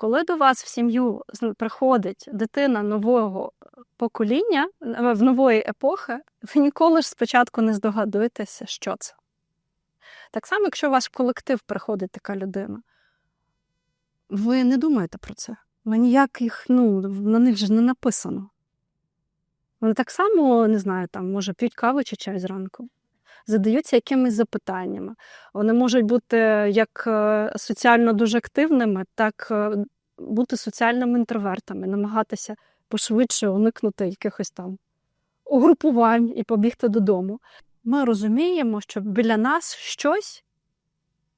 Коли до вас в сім'ю приходить дитина нового покоління, е, в нової епохи, ви ніколи ж спочатку не здогадуєтеся, що це. Так само, якщо у ваш колектив приходить така людина, ви не думаєте про це. Ви ніяких, ну, на них ж не написано. Вони так само, не знаю, там, може, п'ють каву чи чай зранку, задаються якимись запитаннями. Вони можуть бути як е, соціально дуже активними, так е, бути соціальними інтровертами, намагатися пошвидше уникнути якихось там угрупувань і побігти додому. Ми розуміємо, що біля нас щось,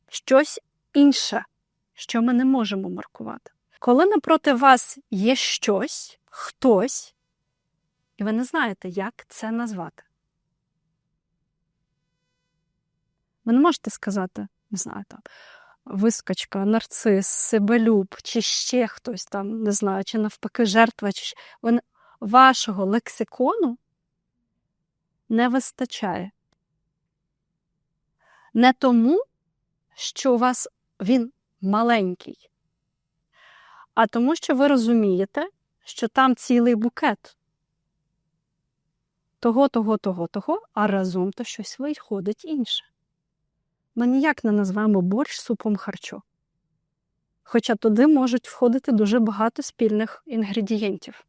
щось інше, що ми не можемо маркувати. Коли напроти вас є щось, хтось, і ви не знаєте, як це назвати. Ви не можете сказати, не знаю, там, вискочка, нарцис, себелюб, чи ще хтось там, не знаю, чи навпаки жертва, чи ви вашого лексикону не вистачає. Не тому, що у вас він маленький, а тому, що ви розумієте, що там цілий букет. Того, того, того, того, а разом то щось виходить інше. Ми ніяк не назвемо борщ супом харчо. Хоча туди можуть входити дуже багато спільних інгредієнтів.